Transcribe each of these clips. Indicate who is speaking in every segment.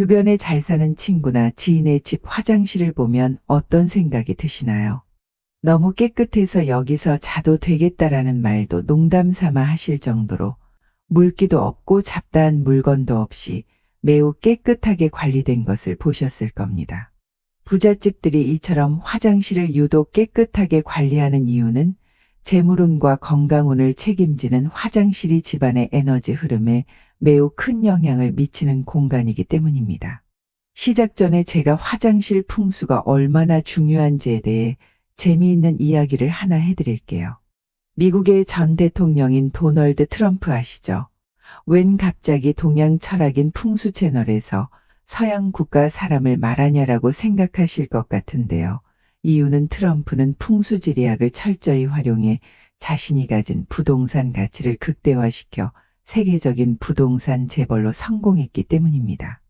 Speaker 1: 주변에 잘 사는 친구나 지인의 집 화장실을 보면 어떤 생각이 드시나요? 너무 깨끗해서 여기서 자도 되겠다라는 말도 농담 삼아 하실 정도로 물기도 없고 잡다한 물건도 없이 매우 깨끗하게 관리된 것을 보셨을 겁니다. 부잣집들이 이처럼 화장실을 유독 깨끗하게 관리하는 이유는 재물운과 건강운을 책임지는 화장실이 집안의 에너지 흐름에 매우 큰 영향을 미치는 공간이기 때문입니다. 시작 전에 제가 화장실 풍수가 얼마나 중요한지에 대해 재미있는 이야기를 하나 해드릴게요. 미국의 전 대통령인 도널드 트럼프 아시죠? 웬 갑자기 동양 철학인 풍수 채널에서 서양 국가 사람을 말하냐라고 생각하실 것 같은데요. 이유는 트럼프는 풍수지리학을 철저히 활용해 자신이 가진 부동산 가치를 극대화시켜 세계적인 부동산 재벌로 성공했기 때문입니다.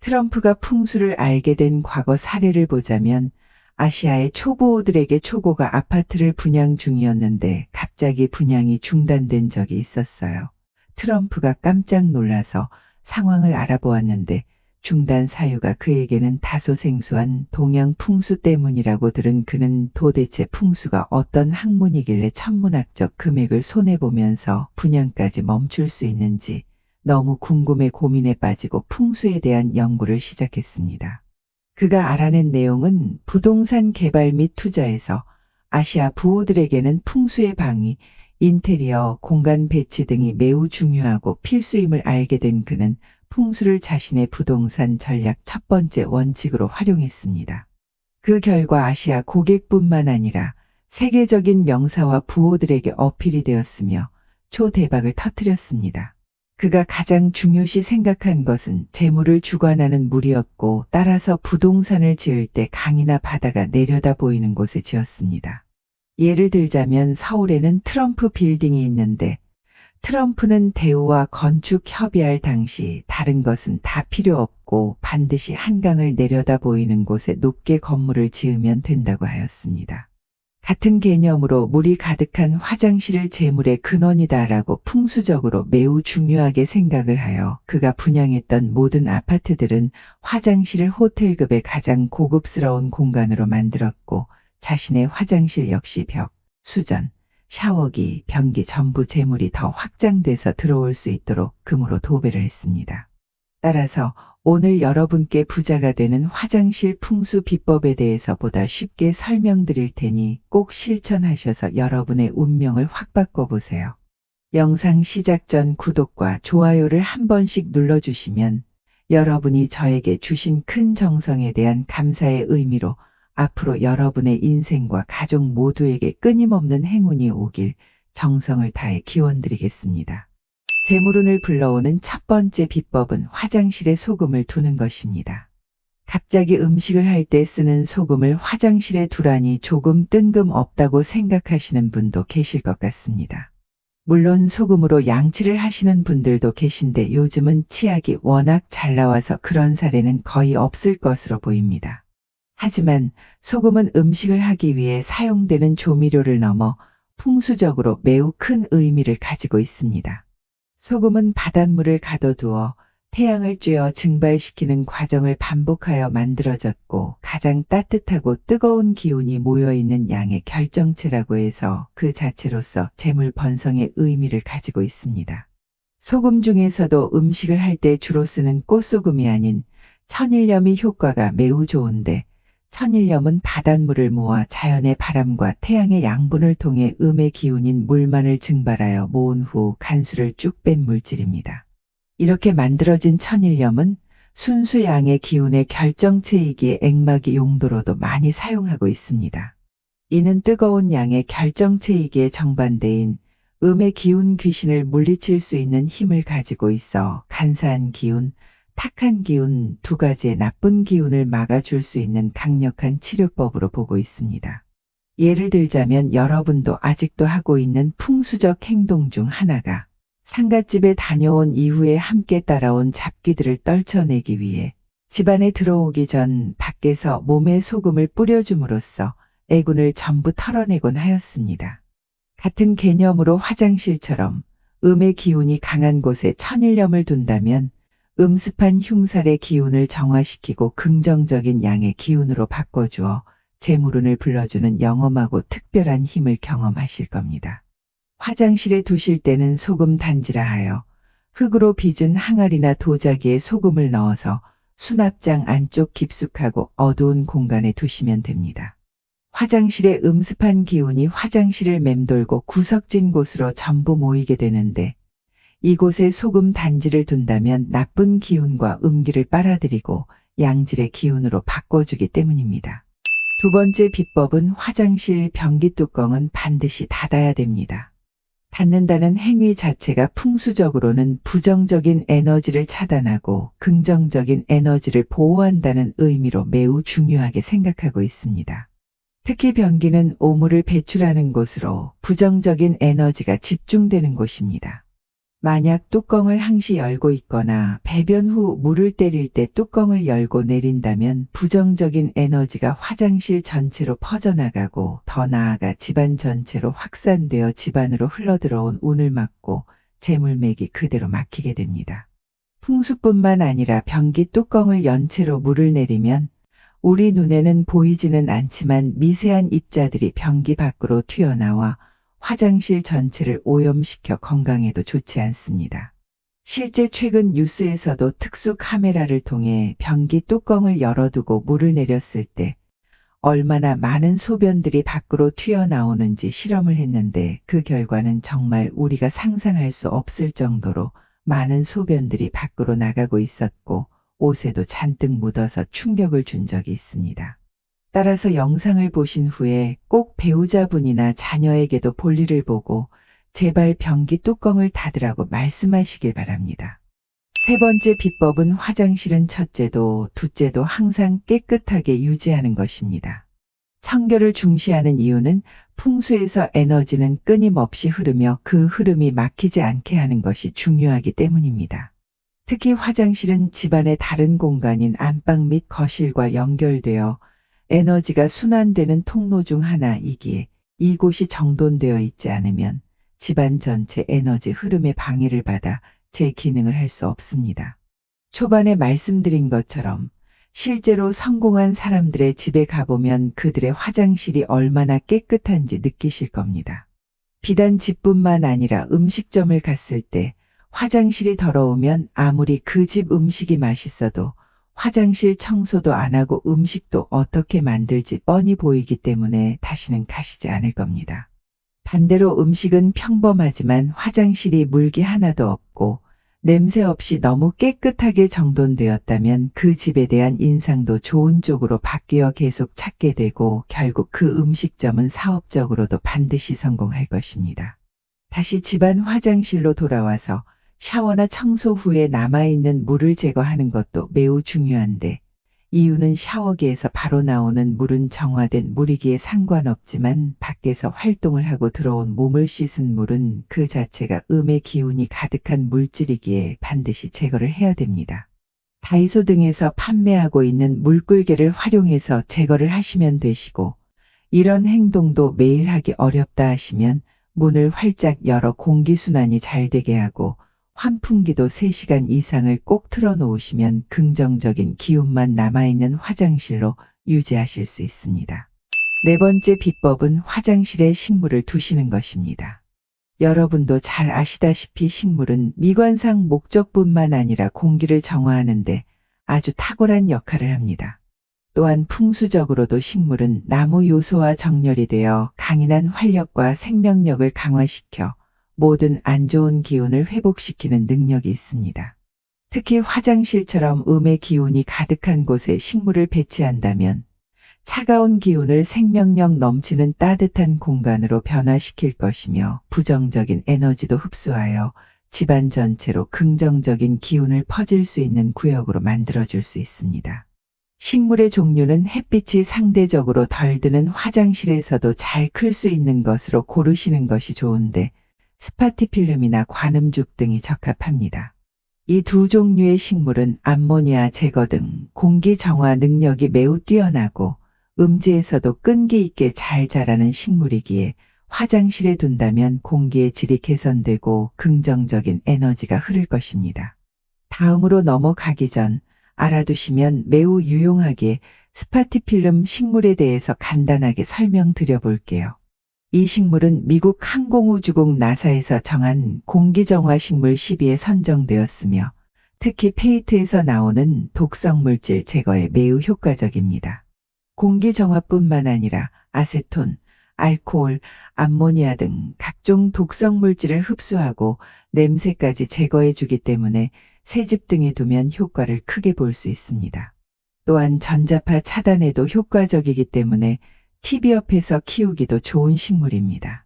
Speaker 1: 트럼프가 풍수를 알게 된 과거 사례를 보자면 아시아의 초보들에게 초고가 아파트를 분양 중이었는데 갑자기 분양이 중단된 적이 있었어요. 트럼프가 깜짝 놀라서 상황을 알아보았는데 중단 사유가 그에게는 다소 생소한 동양 풍수 때문이라고 들은 그는 도대체 풍수가 어떤 학문이길래 천문학적 금액을 손해보면서 분양까지 멈출 수 있는지 너무 궁금해 고민에 빠지고 풍수에 대한 연구를 시작했습니다. 그가 알아낸 내용은 부동산 개발 및 투자에서 아시아 부호들에게는 풍수의 방위, 인테리어, 공간 배치 등이 매우 중요하고 필수임을 알게 된 그는 풍수를 자신의 부동산 전략 첫 번째 원칙으로 활용했습니다. 그 결과 아시아 고객뿐만 아니라 세계적인 명사와 부호들에게 어필이 되었으며 초대박을 터뜨렸습니다. 그가 가장 중요시 생각한 것은 재물을 주관하는 물이었고 따라서 부동산을 지을 때 강이나 바다가 내려다 보이는 곳에 지었습니다. 예를 들자면 서울에는 트럼프 빌딩이 있는데 트럼프는 대우와 건축 협의할 당시 다른 것은 다 필요 없고 반드시 한강을 내려다 보이는 곳에 높게 건물을 지으면 된다고 하였습니다. 같은 개념으로 물이 가득한 화장실을 재물의 근원이다라고 풍수적으로 매우 중요하게 생각을 하여 그가 분양했던 모든 아파트들은 화장실을 호텔급의 가장 고급스러운 공간으로 만들었고 자신의 화장실 역시 벽, 수전, 샤워기, 변기 전부 재물이 더 확장돼서 들어올 수 있도록 금으로 도배를 했습니다. 따라서 오늘 여러분께 부자가 되는 화장실 풍수 비법에 대해서 보다 쉽게 설명드릴 테니 꼭 실천하셔서 여러분의 운명을 확 바꿔보세요. 영상 시작 전 구독과 좋아요를 한 번씩 눌러주시면 여러분이 저에게 주신 큰 정성에 대한 감사의 의미로 앞으로 여러분의 인생과 가족 모두에게 끊임없는 행운이 오길 정성을 다해 기원드리겠습니다. 재물운을 불러오는 첫 번째 비법은 화장실에 소금을 두는 것입니다. 갑자기 음식을 할 때 쓰는 소금을 화장실에 두라니 조금 뜬금없다고 생각하시는 분도 계실 것 같습니다. 물론 소금으로 양치를 하시는 분들도 계신데 요즘은 치약이 워낙 잘 나와서 그런 사례는 거의 없을 것으로 보입니다. 하지만 소금은 음식을 하기 위해 사용되는 조미료를 넘어 풍수적으로 매우 큰 의미를 가지고 있습니다. 소금은 바닷물을 가둬두어 태양을 쬐어 증발시키는 과정을 반복하여 만들어졌고 가장 따뜻하고 뜨거운 기운이 모여있는 양의 결정체라고 해서 그 자체로서 재물 번성의 의미를 가지고 있습니다. 소금 중에서도 음식을 할 때 주로 쓰는 꽃소금이 아닌 천일염이 효과가 매우 좋은데 천일염은 바닷물을 모아 자연의 바람과 태양의 양분을 통해 음의 기운인 물만을 증발하여 모은 후 간수를 쭉 뺀 물질입니다. 이렇게 만들어진 천일염은 순수 양의 기운의 결정체이기에 액막이 용도로도 많이 사용하고 있습니다. 이는 뜨거운 양의 결정체이기에 정반대인 음의 기운 귀신을 물리칠 수 있는 힘을 가지고 있어 간사한 기운, 탁한 기운 두 가지의 나쁜 기운을 막아줄 수 있는 강력한 치료법으로 보고 있습니다. 예를 들자면 여러분도 아직도 하고 있는 풍수적 행동 중 하나가 상갓집에 다녀온 이후에 함께 따라온 잡기들을 떨쳐내기 위해 집안에 들어오기 전 밖에서 몸에 소금을 뿌려줌으로써 애군을 전부 털어내곤 하였습니다. 같은 개념으로 화장실처럼 음의 기운이 강한 곳에 천일염을 둔다면 음습한 흉살의 기운을 정화시키고 긍정적인 양의 기운으로 바꿔주어 재물운을 불러주는 영험하고 특별한 힘을 경험하실 겁니다. 화장실에 두실 때는 소금 단지라 하여 흙으로 빚은 항아리나 도자기에 소금을 넣어서 수납장 안쪽 깊숙하고 어두운 공간에 두시면 됩니다. 화장실의 음습한 기운이 화장실을 맴돌고 구석진 곳으로 전부 모이게 되는데 이곳에 소금 단지를 둔다면 나쁜 기운과 음기를 빨아들이고 양질의 기운으로 바꿔주기 때문입니다. 두 번째 비법은 화장실 변기 뚜껑은 반드시 닫아야 됩니다. 닫는다는 행위 자체가 풍수적으로는 부정적인 에너지를 차단하고 긍정적인 에너지를 보호한다는 의미로 매우 중요하게 생각하고 있습니다. 특히 변기는 오물을 배출하는 곳으로 부정적인 에너지가 집중되는 곳입니다. 만약 뚜껑을 항시 열고 있거나 배변 후 물을 때릴 때 뚜껑을 열고 내린다면 부정적인 에너지가 화장실 전체로 퍼져나가고 더 나아가 집안 전체로 확산되어 집안으로 흘러들어온 운을 막고 재물맥이 그대로 막히게 됩니다. 풍수뿐만 아니라 변기 뚜껑을 연 채로 물을 내리면 우리 눈에는 보이지는 않지만 미세한 입자들이 변기 밖으로 튀어나와 화장실 전체를 오염시켜 건강에도 좋지 않습니다. 실제 최근 뉴스에서도 특수 카메라를 통해 변기 뚜껑을 열어두고 물을 내렸을 때 얼마나 많은 소변들이 밖으로 튀어나오는지 실험을 했는데 그 결과는 정말 우리가 상상할 수 없을 정도로 많은 소변들이 밖으로 나가고 있었고 옷에도 잔뜩 묻어서 충격을 준 적이 있습니다. 따라서 영상을 보신 후에 꼭 배우자분이나 자녀에게도 볼일을 보고 제발 변기 뚜껑을 닫으라고 말씀하시길 바랍니다. 세 번째 비법은 화장실은 첫째도 둘째도 항상 깨끗하게 유지하는 것입니다. 청결을 중시하는 이유는 풍수에서 에너지는 끊임없이 흐르며 그 흐름이 막히지 않게 하는 것이 중요하기 때문입니다. 특히 화장실은 집안의 다른 공간인 안방 및 거실과 연결되어 에너지가 순환되는 통로 중 하나이기에 이곳이 정돈되어 있지 않으면 집안 전체 에너지 흐름에 방해를 받아 제 기능을 할 수 없습니다. 초반에 말씀드린 것처럼 실제로 성공한 사람들의 집에 가보면 그들의 화장실이 얼마나 깨끗한지 느끼실 겁니다. 비단 집뿐만 아니라 음식점을 갔을 때 화장실이 더러우면 아무리 그 집 음식이 맛있어도 화장실 청소도 안 하고 음식도 어떻게 만들지 뻔히 보이기 때문에 다시는 가시지 않을 겁니다. 반대로 음식은 평범하지만 화장실이 물기 하나도 없고 냄새 없이 너무 깨끗하게 정돈되었다면 그 집에 대한 인상도 좋은 쪽으로 바뀌어 계속 찾게 되고 결국 그 음식점은 사업적으로도 반드시 성공할 것입니다. 다시 집안 화장실로 돌아와서 샤워나 청소 후에 남아있는 물을 제거하는 것도 매우 중요한데 이유는 샤워기에서 바로 나오는 물은 정화된 물이기에 상관없지만 밖에서 활동을 하고 들어온 몸을 씻은 물은 그 자체가 음의 기운이 가득한 물질이기에 반드시 제거를 해야 됩니다. 다이소 등에서 판매하고 있는 물꿀개를 활용해서 제거를 하시면 되시고 이런 행동도 매일 하기 어렵다 하시면 문을 활짝 열어 공기순환이 잘 되게 하고 환풍기도 3시간 이상을 꼭 틀어놓으시면 긍정적인 기운만 남아있는 화장실로 유지하실 수 있습니다. 네 번째 비법은 화장실에 식물을 두시는 것입니다. 여러분도 잘 아시다시피 식물은 미관상 목적뿐만 아니라 공기를 정화하는데 아주 탁월한 역할을 합니다. 또한 풍수적으로도 식물은 나무 요소와 정렬이 되어 강인한 활력과 생명력을 강화시켜 모든 안 좋은 기운을 회복시키는 능력이 있습니다. 특히 화장실처럼 음의 기운이 가득한 곳에 식물을 배치한다면 차가운 기운을 생명력 넘치는 따뜻한 공간으로 변화시킬 것이며 부정적인 에너지도 흡수하여 집안 전체로 긍정적인 기운을 퍼질 수 있는 구역으로 만들어줄 수 있습니다. 식물의 종류는 햇빛이 상대적으로 덜 드는 화장실에서도 잘 클 수 있는 것으로 고르시는 것이 좋은데 스파티필름이나 관음죽 등이 적합합니다. 이 두 종류의 식물은 암모니아 제거 등 공기 정화 능력이 매우 뛰어나고 음지에서도 끈기 있게 잘 자라는 식물이기에 화장실에 둔다면 공기의 질이 개선되고 긍정적인 에너지가 흐를 것입니다. 다음으로 넘어가기 전 알아두시면 매우 유용하게 스파티필름 식물에 대해서 간단하게 설명드려 볼게요. 이 식물은 미국 항공우주국 나사에서 정한 공기정화 식물 10위에 선정되었으며 특히 페이트에서 나오는 독성 물질 제거에 매우 효과적입니다. 공기정화뿐만 아니라 아세톤, 알코올, 암모니아 등 각종 독성 물질을 흡수하고 냄새까지 제거해 주기 때문에 새집 등에 두면 효과를 크게 볼 수 있습니다. 또한 전자파 차단에도 효과적이기 때문에 TV 옆에서 키우기도 좋은 식물입니다.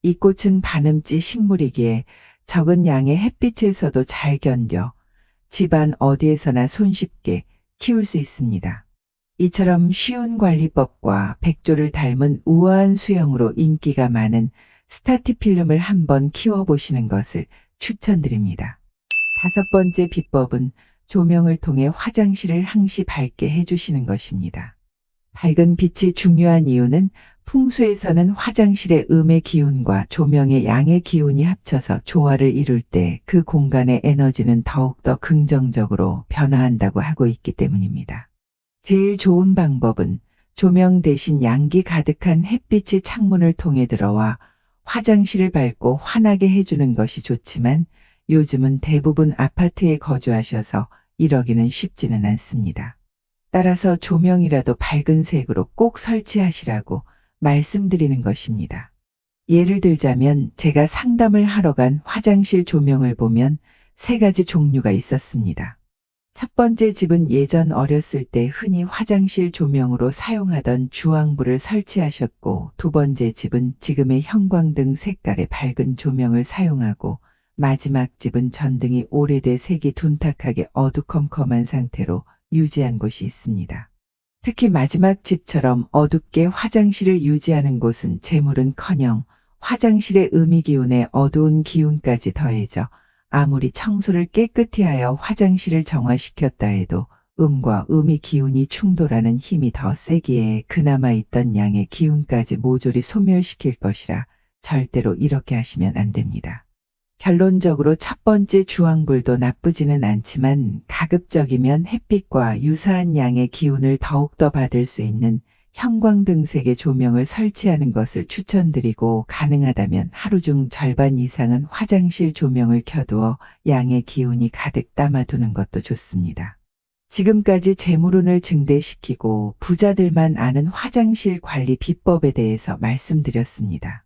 Speaker 1: 이 꽃은 반음지 식물이기에 적은 양의 햇빛에서도 잘 견뎌 집안 어디에서나 손쉽게 키울 수 있습니다. 이처럼 쉬운 관리법과 백조를 닮은 우아한 수영으로 인기가 많은 스타티필름을 한번 키워보시는 것을 추천드립니다. 다섯 번째 비법은 조명을 통해 화장실을 항시 밝게 해주시는 것입니다. 밝은 빛이 중요한 이유는 풍수에서는 화장실의 음의 기운과 조명의 양의 기운이 합쳐서 조화를 이룰 때 그 공간의 에너지는 더욱더 긍정적으로 변화한다고 하고 있기 때문입니다. 제일 좋은 방법은 조명 대신 양기 가득한 햇빛이 창문을 통해 들어와 화장실을 밝고 환하게 해주는 것이 좋지만 요즘은 대부분 아파트에 거주하셔서 이러기는 쉽지는 않습니다. 따라서 조명이라도 밝은 색으로 꼭 설치하시라고 말씀드리는 것입니다. 예를 들자면 제가 상담을 하러 간 화장실 조명을 보면 세 가지 종류가 있었습니다. 첫 번째 집은 예전 어렸을 때 흔히 화장실 조명으로 사용하던 주황불을 설치하셨고 두 번째 집은 지금의 형광등 색깔의 밝은 조명을 사용하고 마지막 집은 전등이 오래돼 색이 둔탁하게 어두컴컴한 상태로 유지한 곳이 있습니다. 특히 마지막 집처럼 어둡게 화장실을 유지하는 곳은 재물은커녕 화장실의 음이 기운에 어두운 기운까지 더해져 아무리 청소를 깨끗이 하여 화장실을 정화시켰다 해도 음과 음의 기운이 충돌하는 힘이 더 세기에 그나마 있던 양의 기운까지 모조리 소멸시킬 것이라 절대로 이렇게 하시면 안 됩니다. 결론적으로 첫 번째 주황불도 나쁘지는 않지만 가급적이면 햇빛과 유사한 양의 기운을 더욱더 받을 수 있는 형광등색의 조명을 설치하는 것을 추천드리고 가능하다면 하루 중 절반 이상은 화장실 조명을 켜두어 양의 기운이 가득 담아두는 것도 좋습니다. 지금까지 재물운을 증대시키고 부자들만 아는 화장실 관리 비법에 대해서 말씀드렸습니다.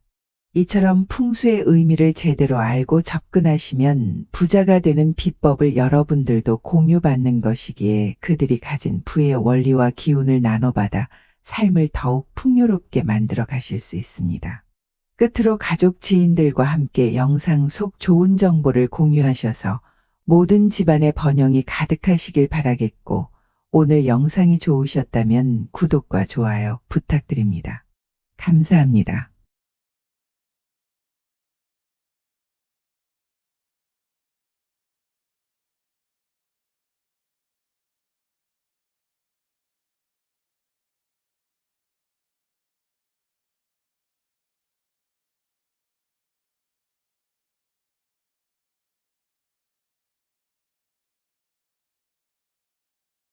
Speaker 1: 이처럼 풍수의 의미를 제대로 알고 접근하시면 부자가 되는 비법을 여러분들도 공유받는 것이기에 그들이 가진 부의 원리와 기운을 나눠받아 삶을 더욱 풍요롭게 만들어 가실 수 있습니다. 끝으로 가족 지인들과 함께 영상 속 좋은 정보를 공유하셔서 모든 집안의 번영이 가득하시길 바라겠고 오늘 영상이 좋으셨다면 구독과 좋아요 부탁드립니다. 감사합니다.